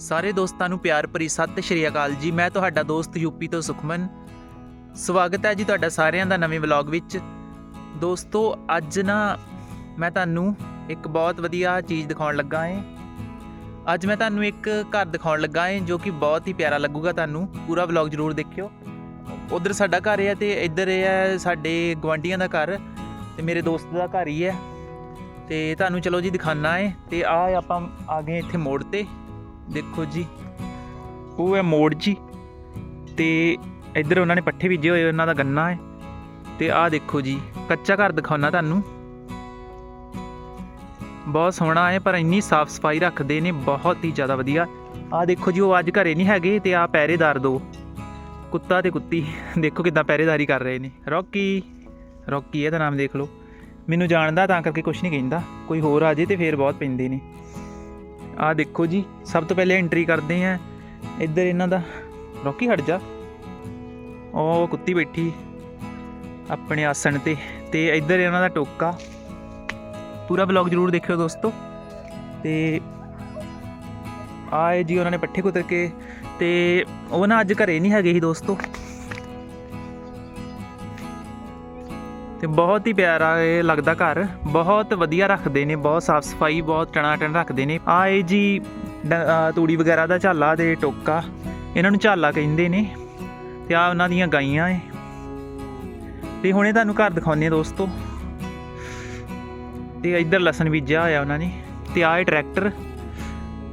ਸਾਰੇ ਦੋਸਤਾਂ ਨੂੰ ਪਿਆਰ ਭਰੀ ਸਤਿ ਸ਼੍ਰੀ ਅਕਾਲ ਜੀ। ਮੈਂ ਤੁਹਾਡਾ ਦੋਸਤ ਯੂਪੀ ਤੋਂ ਸੁਖਮਨ। ਸਵਾਗਤ ਹੈ ਜੀ ਤੁਹਾਡਾ ਸਾਰਿਆਂ ਦਾ ਨਵੇਂ ਵਲੌਗ ਵਿੱਚ। ਦੋਸਤੋ, ਅੱਜ ਨਾ ਮੈਂ ਤੁਹਾਨੂੰ ਇੱਕ ਬਹੁਤ ਵਧੀਆ ਚੀਜ਼ ਦਿਖਾਉਣ ਲੱਗਾ ਏ। ਅੱਜ ਮੈਂ ਤੁਹਾਨੂੰ ਇੱਕ ਘਰ ਦਿਖਾਉਣ ਲੱਗਾ ਏ, ਜੋ ਕਿ ਬਹੁਤ ਹੀ ਪਿਆਰਾ ਲੱਗੂਗਾ ਤੁਹਾਨੂੰ। ਪੂਰਾ ਵਲੌਗ ਜ਼ਰੂਰ ਦੇਖਿਓ। ਉਧਰ ਸਾਡਾ ਘਰ ਹੈ ਤੇ ਇੱਧਰ ਇਹ ਹੈ ਸਾਡੇ ਗਵਾਂਡੀਆਂ ਦਾ ਘਰ ਤੇ ਮੇਰੇ ਦੋਸਤ ਦਾ ਘਰ ਹੀ ਹੈ ਤੇ ਤੁਹਾਨੂੰ ਚਲੋ ਜੀ ਦਿਖਾਣਾ ਏ ਤੇ ਆ ਆਪਾਂ ਆ ਗਏ ਇੱਥੇ ਮੋੜ ਤੇ। ਦੇਖੋ ਜੀ, ਉਹ ਹੈ ਮੋੜ ਜੀ ਤੇ ਇੱਧਰ ਉਹਨਾਂ ਨੇ ਪੱਠੇ ਬੀਜੇ ਹੋਏ, ਉਹਨਾਂ ਦਾ ਗੰਨਾ ਹੈ ਤੇ ਆਹ ਦੇਖੋ ਜੀ, ਕੱਚਾ ਘਰ ਦਿਖਾਉਣਾ ਤੁਹਾਨੂੰ। ਬਹੁਤ ਸੋਹਣਾ ਹੈ, ਪਰ ਇੰਨੀ ਸਾਫ਼ ਸਫ਼ਾਈ ਰੱਖਦੇ ਨੇ, ਬਹੁਤ ਹੀ ਜ਼ਿਆਦਾ ਵਧੀਆ। ਆਹ ਦੇਖੋ ਜੀ, ਉਹ ਅੱਜ ਘਰੇ ਨਹੀਂ ਹੈਗੇ ਤੇ ਆਹ ਪਹਿਰੇਦਾਰ ਦੋ। ਕੁੱਤਾ ਤੇ ਕੁੱਤੀ, ਦੇਖੋ ਕਿਦਾਂ ਪਹਿਰੇਦਾਰੀ ਕਰ ਰਹੇ ਨੇ। ਰੌਕੀ ਰੌਕੀ ਇਹਦਾ ਨਾਮ ਦੇਖ ਲਓ। ਮੈਨੂੰ ਜਾਣਦਾ ਤਾਂ ਕਰਕੇ ਕੁਝ ਨਹੀਂ ਕਹਿੰਦਾ। ਕੋਈ ਹੋਰ ਆ ਜੇ ਤੇ ਫੇਰ ਬਹੁਤ ਪੈਂਦੇ ਨੇ। ਆਹ ਦੇਖੋ ਜੀ, ਸਭ ਤੋਂ ਪਹਿਲੇ ਐਂਟਰੀ ਕਰਦੇ ਆ ਇੱਧਰ ਇਹਨਾਂ ਦਾ, ਰੌਕੀ ਹਟ ਜਾ। ਉਹ ਕੁੱਤੀ ਬੈਠੀ ਆਪਣੇ ਆਸਣ ਤੇ ਤੇ ਇੱਧਰ ਇਹਨਾਂ ਦਾ ਟੋਕਾ। ਪੂਰਾ ਵਲੌਗ ਜ਼ਰੂਰ ਦੇਖਿਓ ਦੋਸਤੋ। ਤੇ ਆਏ ਜੀ ਉਹਨਾਂ ਨੇ ਪੱਠੇ ਕੁਤਰ ਕੇ, ਤੇ ਉਹ ਨਾ ਅੱਜ ਘਰੇ ਨਹੀਂ ਹੈਗੇ ਸੀ ਦੋਸਤੋ। ਤੇ ਬਹੁਤ ਹੀ ਪਿਆਰਾ ਇਹ ਲੱਗਦਾ ਘਰ। ਬਹੁਤ ਵਧੀਆ ਰੱਖਦੇ ਨੇ, ਬਹੁਤ ਸਾਫ਼ ਸਫ਼ਾਈ, ਬਹੁਤ ਟਣਾ-ਟਣ ਰੱਖਦੇ ਨੇ। ਆ ਇਹ ਜੀ ਡ- ਤੂੜੀ ਵਗੈਰਾ ਦਾ ਝਾਲਾ ਤੇ ਟੋਕਾ, ਇਹਨਾਂ ਨੂੰ ਝਾਲਾ ਕਹਿੰਦੇ ਨੇ। ਤੇ ਆ ਉਹਨਾਂ ਦੀਆਂ ਗਾਈਆਂ ਏ ਤੇ ਹੁਣੇ ਤੁਹਾਨੂੰ ਘਰ ਦਿਖਾਉਂਦੇ ਆ ਦੋਸਤੋ। ਤੇ ਇੱਧਰ ਲਸਣ ਬੀਜਿਆ ਹੋਇਆ ਉਹਨਾਂ ਨੇ। ਤੇ ਆਹ ਟਰੈਕਟਰ।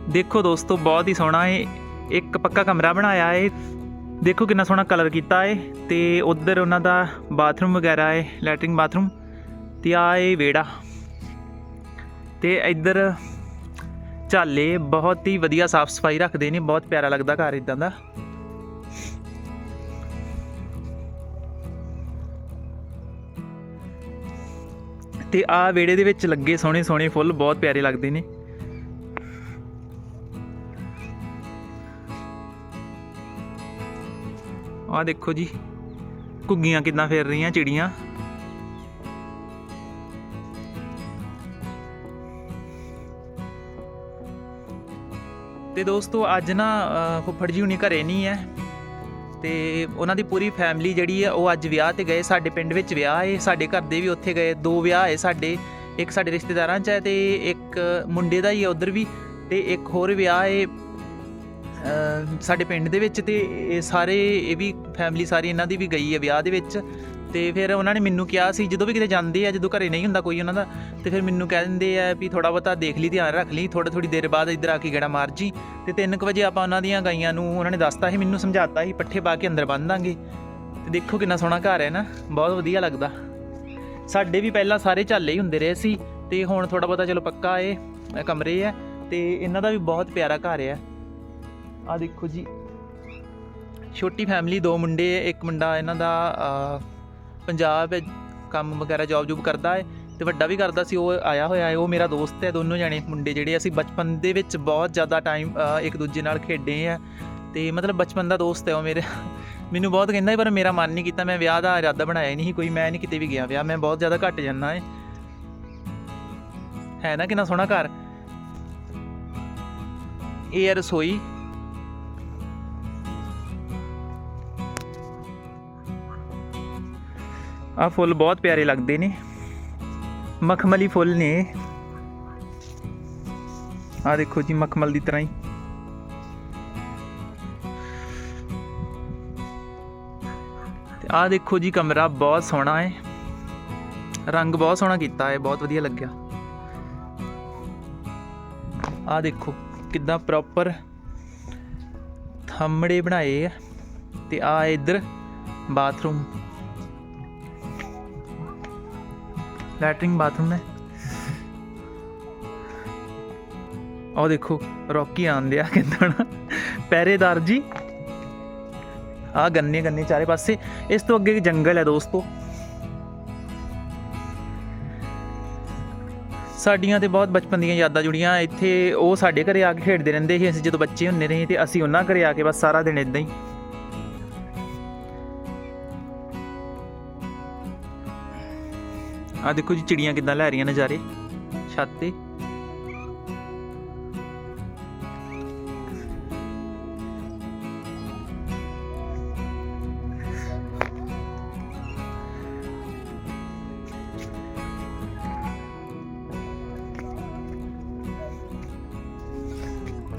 ਦੇਖੋ ਦੋਸਤੋ, ਬਹੁਤ ਹੀ ਸੋਹਣਾ ਏ ਇੱਕ ਪੱਕਾ ਕਮਰਾ ਬਣਾਇਆ ਏ ਦੇਖੋ ਕਿੰਨਾ ਸੋਹਣਾ ਕਲਰ ਕੀਤਾ ਏ ਤੇ ਉਧਰ ਉਹਨਾਂ ਦਾ ਬਾਥਰੂਮ ਵਗੈਰਾ ਏ ਲੈਟਰਿੰਗ ਬਾਥਰੂਮ ਤੇ ਆ ਏ ਵਿਹੜਾ। ਤੇ ਇੱਧਰ ਝਾਲੇ ਬਹੁਤ ਹੀ ਵਧੀਆ ਸਾਫ਼ ਸਫ਼ਾਈ ਰੱਖਦੇ ਨੇ, ਬਹੁਤ ਪਿਆਰਾ ਲੱਗਦਾ ਘਰ ਇਦਾਂ ਦਾ। ਤੇ ਆ ਵਿਹੜੇ ਦੇ ਵਿੱਚ ਲੱਗੇ ਸੋਹਣੇ ਸੋਹਣੇ ਫੁੱਲ, ਬਹੁਤ ਪਿਆਰੇ ਲੱਗਦੇ ਨੇ। ਆ ਦੇਖੋ ਜੀ, ਘੁੱਗੀਆਂ ਕਿੱਦਾਂ ਫੇਰ ਰਹੀਆਂ, ਚਿੜੀਆਂ। ਤੇ ਦੋਸਤੋ, ਅੱਜ ਨਾ ਫੁੱਫੜ ਜੀ ਹੁਣੀ ਘਰੇ ਨਹੀਂ ਹੈ। ਤੇ ਉਹਨਾਂ ਦੀ ਪੂਰੀ ਫੈਮਿਲੀ ਜਿਹੜੀ ਹੈ, ਉਹ ਅੱਜ ਵਿਆਹ ਤੇ ਗਏ। ਸਾਡੇ ਪਿੰਡ ਵਿੱਚ ਵਿਆਹ ਹੈ ਸਾਡੇ ਘਰ ਦੇ ਵੀ ਉੱਥੇ ਗਏ। ਦੋ ਵਿਆਹ ਹੈ ਸਾਡੇ। ਇੱਕ ਸਾਡੇ ਰਿਸ਼ਤੇਦਾਰਾਂ 'ਚ ਹੈ ਤੇ ਇੱਕ ਮੁੰਡੇ ਦਾ ਹੀ ਹੈ ਉਧਰ ਵੀ। ਤੇ ਇੱਕ ਹੋਰ ਵਿਆਹ ਹੈ ਸਾਡੇ ਪਿੰਡ ਦੇ ਵਿੱਚ ਤੇ ਇਹ ਸਾਰੇ, ਇਹ ਵੀ ਫੈਮਿਲੀ ਸਾਰੀ ਇਹਨਾਂ ਦੀ ਵੀ ਗਈ ਹੈ ਵਿਆਹ ਦੇ ਵਿੱਚ। ਤੇ ਫਿਰ ਉਹਨਾਂ ਨੇ ਮੈਨੂੰ ਕਿਹਾ ਸੀ, ਜਦੋਂ ਵੀ ਕਿਤੇ ਜਾਂਦੇ ਆ, ਜਦੋਂ ਘਰੇ ਨਹੀਂ ਹੁੰਦਾ ਕੋਈ ਉਹਨਾਂ ਦਾ, ਤੇ ਫਿਰ ਮੈਨੂੰ ਕਹਿ ਦਿੰਦੇ ਆ ਵੀ ਥੋੜਾ ਬਹੁਤਾ ਦੇਖ ਲਈ, ਧਿਆਨ ਰੱਖ ਲਈ ਥੋੜਾ ਥੋੜੀ ਦੇਰ ਬਾਅਦ ਇੱਧਰ ਆ ਕੇ ਗੇੜਾ ਮਾਰ ਜੀ। ਤੇ 3:00 ਵਜੇ ਆਪਾਂ ਉਹਨਾਂ ਦੀਆਂ ਗਾਈਆਂ ਨੂੰ ਉਹਨਾਂ ਨੇ ਦੱਸਤਾ ਸੀ, ਮੈਨੂੰ ਸਮਝਾਤਾ ਸੀ, ਪੱਠੇ ਪਾ ਕੇ ਅੰਦਰ ਬੰਨ ਦਾਂਗੇ। ਤੇ ਦੇਖੋ ਕਿੰਨਾ ਸੋਹਣਾ ਘਰ ਹੈ ਨਾ, ਬਹੁਤ ਵਧੀਆ ਲੱਗਦਾ। ਸਾਡੇ ਵੀ ਪਹਿਲਾਂ ਸਾਰੇ ਝਾਲੇ ਹੀ ਹੁੰਦੇ ਰਹੇ ਸੀ, ਤੇ ਹੁਣ ਥੋੜਾ ਬਹੁਤਾ ਚਲੋ ਪੱਕਾ ਏ ਕਮਰੇ ਆ, ਤੇ ਇਹਨਾਂ ਦਾ ਵੀ ਬਹੁਤ ਪਿਆਰਾ ਘਰ ਹੈ ਆ ਦੇਖੋ ਜੀ। ਛੋਟੀ ਫੈਮਿਲੀ ਦੋ ਮੁੰਡੇ, ਇੱਕ ਮੁੰਡਾ ਇਹਨਾਂ ਦਾ ਪੰਜਾਬ ਕੰਮ ਵਗੈਰਾ ਜੌਬ ਜੂਬ ਕਰਦਾ ਹੈ ਤੇ ਵੱਡਾ ਵੀ ਕਰਦਾ ਸੀ, ਉਹ ਆਇਆ ਹੋਇਆ ਹੈ। ਉਹ ਮੇਰਾ ਦੋਸਤ ਹੈ, ਦੋਨੋਂ ਜਣੇ ਮੁੰਡੇ ਜਿਹੜੇ ਅਸੀਂ ਬਚਪਨ ਦੇ ਵਿੱਚ ਬਹੁਤ ਜ਼ਿਆਦਾ ਟਾਈਮ ਇੱਕ ਦੂਜੇ ਨਾਲ ਖੇਡੇ ਆ। ਤੇ ਮਤਲਬ ਬਚਪਨ ਦਾ ਦੋਸਤ ਹੈ ਉਹ ਮੇਰੇ। ਮੈਨੂੰ ਬਹੁਤ ਕਹਿੰਦਾ ਪਰ ਮੇਰਾ ਮਨ ਨਹੀਂ ਕੀਤਾ। ਮੈਂ ਵਿਆਹ ਦਾ ਇਰਾਦਾ ਬਣਾਇਆ ਨਹੀਂ ਸੀ, ਕੋਈ ਮੈਂ ਨਹੀਂ ਕਿਤੇ ਵੀ ਗਿਆ ਵਿਆਹ। ਮੈਂ ਬਹੁਤ ਜ਼ਿਆਦਾ ਘੱਟ ਜਾਂਦਾ ਹੈ। ਹੈ ਨਾ, ਕਿੰਨਾ ਸੋਹਣਾ ਘਰ। ਇਹ ਹੈ ਰਸੋਈ। ਆ ਫੁੱਲ ਬਹੁਤ ਪਿਆਰੇ ਲੱਗਦੇ ਨੇ। ਮਖਮਲੀ ਫੁੱਲ ਨੇ ਆ ਦੇਖੋ ਜੀ, ਮਖਮਲ ਦੀ ਤਰ੍ਹਾਂ ਹੀ। ਤੇ ਆ ਦੇਖੋ ਜੀ, ਕਮਰਾ ਬਹੁਤ ਸੋਹਣਾ ਹੈ। ਰੰਗ ਬਹੁਤ ਸੋਹਣਾ ਕੀਤਾ ਹੈ, ਬਹੁਤ ਵਧੀਆ ਲੱਗਿਆ। ਆ ਦੇਖੋ, ਕਿੱਦਾਂ ਪ੍ਰੋਪਰ ਥੰਮੜੇ ਬਣਾਏ ਆ। ਤੇ ਆ ਇੱਧਰ ਬਾਥਰੂਮ ਲੈਟਰਿੰਗ ਬਾਥਰੂਮ ਹੈ ਉਹ ਦੇਖੋ ਰੌਕੀ ਆਂਦੇ ਆ ਕਿੰਨਾ ਪਹਿਰੇਦਾਰ ਜੀ। ਆ ਗੰਨੇ ਗੰਨੇ ਚਾਰੇ ਪਾਸੇ। ਇਸ ਤੋਂ ਅੱਗੇ ਜੰਗਲ ਹੈ ਦੋਸਤੋ। ਸਾਡੀਆਂ ਤੇ ਬਹੁਤ ਬਚਪਨ ਦੀਆਂ ਯਾਦਾਂ ਜੁੜੀਆਂ। ਇੱਥੇ ਉਹ ਸਾਡੇ ਘਰੇ ਆ ਕੇ ਖੇਡਦੇ ਰਹਿੰਦੇ ਸੀ। ਅਸੀਂ ਜਦੋਂ ਬੱਚੇ ਹੁੰਦੇ ਰਹੇ ਤੇ ਅਸੀਂ ਉਹਨਾਂ ਘਰੇ ਆ ਕੇ ਬਸ ਸਾਰਾ ਦਿਨ ਇਦਾਂ ਹੀ। ਆ ਦੇਖੋ ਜੀ ਚਿੜੀਆਂ ਕਿੱਦਾਂ ਲੈ ਰਹੀਆਂ ਨਜ਼ਾਰੇ। ਛੱਤ ਤੇ।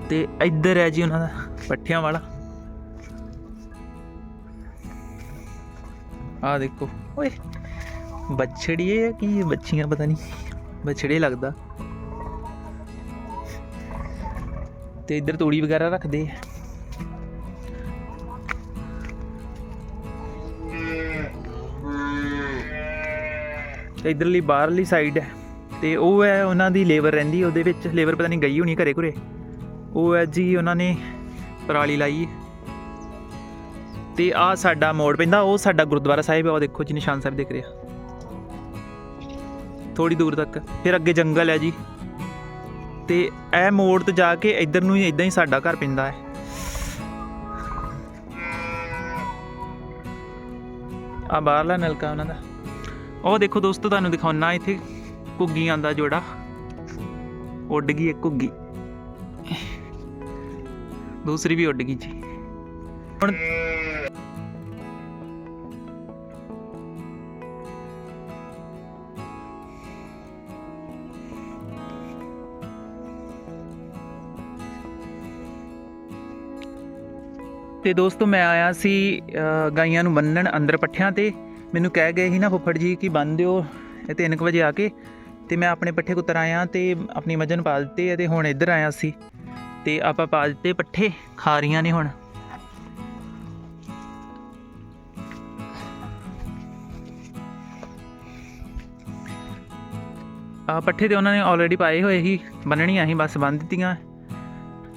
ਤੇ ਇੱਧਰ ਹੈ ਜੀ ਉਹਨਾਂ ਦਾ ਪੱਠਿਆਂ ਵਾਲਾ। ਆ ਦੇਖੋ। ਓਏ ਬਛੜੀਏ ਹੈ ਕਿ ਬੱਚੀਆਂ ਪਤਾ ਨਹੀਂ। ਬੱਛੜੇ ਲੱਗਦਾ। ਤੇ ਇੱਧਰ ਤੂੜੀ ਵਗੈਰਾ ਰੱਖਦੇ ਆ। ਤੇ ਇਧਰਲੀ ਬਾਹਰਲੀ ਸਾਈਡ ਹੈ। ਤੇ ਉਹ ਹੈ ਉਹਨਾਂ ਦੀ ਲੇਬਰ ਰਹਿੰਦੀ, ਉਹਦੇ ਵਿੱਚ ਲੇਬਰ ਪਤਾ ਨਹੀਂ ਗਈ ਹੋਣੀ ਘਰੇ ਘਰੇ। ਉਹ ਹੈ ਜੀ ਉਹਨਾਂ ਨੇ ਪਰਾਲੀ ਲਾਈ। ਹੈ। ਤੇ ਆ ਸਾਡਾ ਮੋੜ ਪੈਂਦਾ, ਉਹ ਸਾਡਾ ਗੁਰਦੁਆਰਾ ਸਾਹਿਬ ਹੈ ਉਹ ਦੇਖੋ ਜੀ ਨਿਸ਼ਾਨ ਸਾਹਿਬ ਦੇਖ ਰਿਹਾ ਥੋੜੀ ਦੂਰ ਤੱਕ। ਫਿਰ ਅੱਗੇ ਜੰਗਲ ਹੈ ਜੀ। ਤੇ ਇਹ ਮੋੜ ਤੋਂ ਜਾ ਕੇ ਇੱਧਰ ਨੂੰ ਹੀ ਇਦਾਂ ਹੀ ਸਾਡਾ ਘਰ ਪੈਂਦਾ ਹੈ। ਆ ਬਾਹਰਲਾ ਨਲਕਾ ਉਹਨਾਂ ਦਾ। ਉਹ ਦੇਖੋ ਦੋਸਤੋ, ਤੁਹਾਨੂੰ ਦਿਖਾਉਣਾ ਇੱਥੇ ਘੁੱਗੀ ਦਾ ਜੋੜਾ। ਉੱਡ ਗਈ ਇੱਕ ਘੁੱਗੀ। ਦੂਸਰੀ ਵੀ ਉੱਡ ਗਈ ਜੀ। ਹੁਣ ਤੇ ਦੋਸਤੋ, ਮੈਂ ਆਇਆ ਸੀ ਗਾਈਆਂ ਨੂੰ ਬੰਨਣ ਅੰਦਰ ਪੱਠਿਆਂ ਤੇ। ਮੈਨੂੰ ਕਹਿ ਗਏ ਸੀ ਨਾ ਫੁੱਫੜ ਜੀ ਕਿ ਬੰਨ ਦਿਓ ਇਹ 3 ਵਜੇ ਆ ਕੇ। ਤੇ ਮੈਂ ਆਪਣੇ ਪੱਠੇ ਕੁਤਰ ਆਇਆ ਤੇ ਆਪਣੀ ਮੱਝ ਨੂੰ ਪਾ ਦਿੱਤੇ ਆ ਤੇ ਹੁਣ ਇੱਧਰ ਆਇਆ ਸੀ। ਤੇ ਆਪਾਂ ਪਾ ਦਿੱਤੇ ਪੱਠੇ, ਖਾ ਰਹੀਆਂ ਨੇ ਹੁਣ। ਆ ਪੱਠੇ ਤੇ ਉਹਨਾਂ ਨੇ ਆਲਰੇਡੀ ਪਾਏ ਹੋਏ ਸੀ, ਬੰਨਣੀਆਂ ਸੀ, ਬਸ ਬੰਨ ਦਿੱਤੀਆਂ।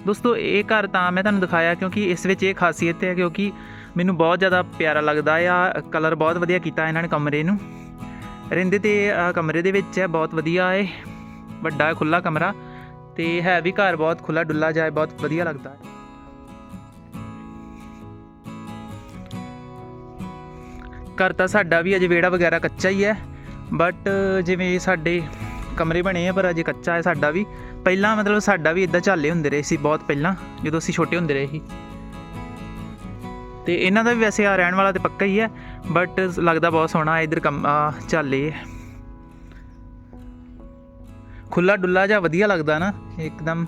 ਦੋਸਤੋ, ਇਹ ਘਰ ਤਾਂ ਮੈਂ ਤੁਹਾਨੂੰ ਦਿਖਾਇਆ ਕਿਉਂਕਿ ਇਸ ਵਿੱਚ ਇਹ ਖਾਸੀਅਤ ਹੈ ਕਿਉਂਕਿ ਮੈਨੂੰ ਬਹੁਤ ਜ਼ਿਆਦਾ ਪਿਆਰਾ ਲੱਗਦਾ ਆ ਕਲਰ ਬਹੁਤ ਵਧੀਆ ਕੀਤਾ ਇਹਨਾਂ ਨੇ ਕਮਰੇ ਨੂੰ। ਰਹਿੰਦੇ ਤੇ ਕਮਰੇ ਦੇ ਵਿੱਚ ਹੈ, ਬਹੁਤ ਵਧੀਆ ਹੈ ਵੱਡਾ ਖੁੱਲਾ ਕਮਰਾ ਤੇ ਹੈ ਵੀ ਘਰ ਬਹੁਤ ਖੁੱਲਾ ਡੁੱਲਾ ਜਾਏ ਬਹੁਤ ਵਧੀਆ ਲੱਗਦਾ ਹੈ। ਘਰ ਤਾਂ ਸਾਡਾ ਵੀ ਅਜੇ ਵਿਹੜਾ ਵਗੈਰਾ ਕੱਚਾ ਹੀ ਹੈ ਬਟ ਜਿਵੇਂ ਸਾਡੇ ਕਮਰੇ ਬਣੇ ਆ, ਪਰ ਅਜੇ ਕੱਚਾ ਹੈ ਸਾਡਾ ਵੀ। ਪਹਿਲਾਂ ਮਤਲਬ ਸਾਡਾ ਵੀ ਇਦਾਂ ਝਾਲੇ ਹੁੰਦੇ ਰਹੇ ਸੀ ਬਹੁਤ ਪਹਿਲਾਂ, ਜਦੋਂ ਅਸੀਂ ਛੋਟੇ ਹੁੰਦੇ ਰਹੇ ਸੀ। ਤੇ ਇਹਨਾਂ ਦਾ ਵੀ ਵੈਸੇ ਆ ਰਹਿਣ ਵਾਲਾ ਤੇ ਪੱਕਾ ਹੀ ਹੈ ਬਟ ਲੱਗਦਾ ਬਹੁਤ ਸੋਹਣਾ ਹੈ ਇਧਰ ਕੰਮ ਝਾਲੇ ਖੁੱਲਾ ਡੁੱਲਾ ਜਿਹਾ ਵਧੀਆ ਲੱਗਦਾ ਨਾ, ਇੱਕਦਮ।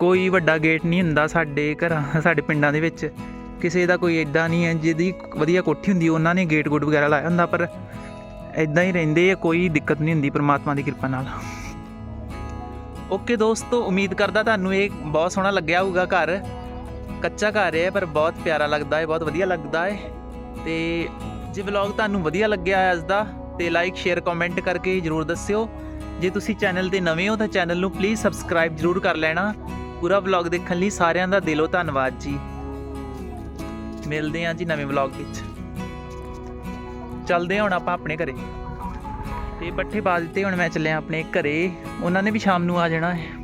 ਕੋਈ ਵੱਡਾ ਗੇਟ ਨਹੀਂ ਹੁੰਦਾ ਸਾਡੇ ਘਰਾਂ, ਸਾਡੇ ਪਿੰਡਾਂ ਦੇ ਵਿੱਚ। ਕਿਸੇ ਦਾ ਕੋਈ ਐਡਾ ਨਹੀਂ ਹੈ, ਜਿਹਦੀ ਵਧੀਆ ਕੋਠੀ ਹੁੰਦੀ, ਉਹਨਾਂ ਨੇ ਗੇਟ ਗੁੱਟ ਵਗੈਰਾ ਲਾਇਆ ਹੁੰਦਾ, ਪਰ ਐਦਾਂ ਹੀ ਰਹਿੰਦੇ ਆ, ਕੋਈ ਦਿੱਕਤ ਨਹੀਂ ਹੁੰਦੀ ਪਰਮਾਤਮਾ ਦੀ ਕਿਰਪਾ ਨਾਲ। ਓਕੇ ਦੋਸਤੋ, ਉਮੀਦ ਕਰਦਾ ਤੁਹਾਨੂੰ ਇਹ ਬਹੁਤ ਸੋਹਣਾ ਲੱਗਿਆ ਹੋਊਗਾ ਘਰ। ਕੱਚਾ ਘਰ ਹੈ, ਪਰ ਬਹੁਤ ਪਿਆਰਾ ਲੱਗਦਾ ਹੈ, ਬਹੁਤ ਵਧੀਆ ਲੱਗਦਾ ਹੈ। ਤੇ ਜੇ ਵਲੌਗ ਤੁਹਾਨੂੰ ਵਧੀਆ ਲੱਗਿਆ ਹੈ ਅੱਜ ਦਾ, ਤੇ ਲਾਈਕ ਸ਼ੇਅਰ ਕਮੈਂਟ ਕਰਕੇ ਜਰੂਰ ਦੱਸਿਓ। ਜੇ ਤੁਸੀਂ ਚੈਨਲ ਤੇ ਨਵੇਂ ਹੋ, ਤਾਂ ਚੈਨਲ ਨੂੰ ਪਲੀਜ਼ ਸਬਸਕ੍ਰਾਈਬ ਜਰੂਰ ਕਰ ਲੈਣਾ। ਪੂਰਾ ਵਲੌਗ ਦੇਖਣ ਲਈ ਸਾਰਿਆਂ ਦਾ ਦਿਲੋਂ ਧੰਨਵਾਦ ਜੀ। ਮਿਲਦੇ ਹਾਂ ਜੀ ਨਵੇਂ ਵਲੌਗ ਵਿੱਚ। ਚੱਲਦੇ ਹੁਣ ਆਪਾਂ ਆਪਣੇ ਘਰੇ। ਤੇ ਪੱਠੇ ਪਾ ਦਿੱਤੇ, ਹੁਣ ਮੈਂ ਚੱਲਿਆ ਆਪਣੇ ਘਰੇ। ਉਹਨਾਂ ਨੇ ਵੀ ਸ਼ਾਮ ਨੂੰ ਆ ਜਾਣਾ ਹੈ।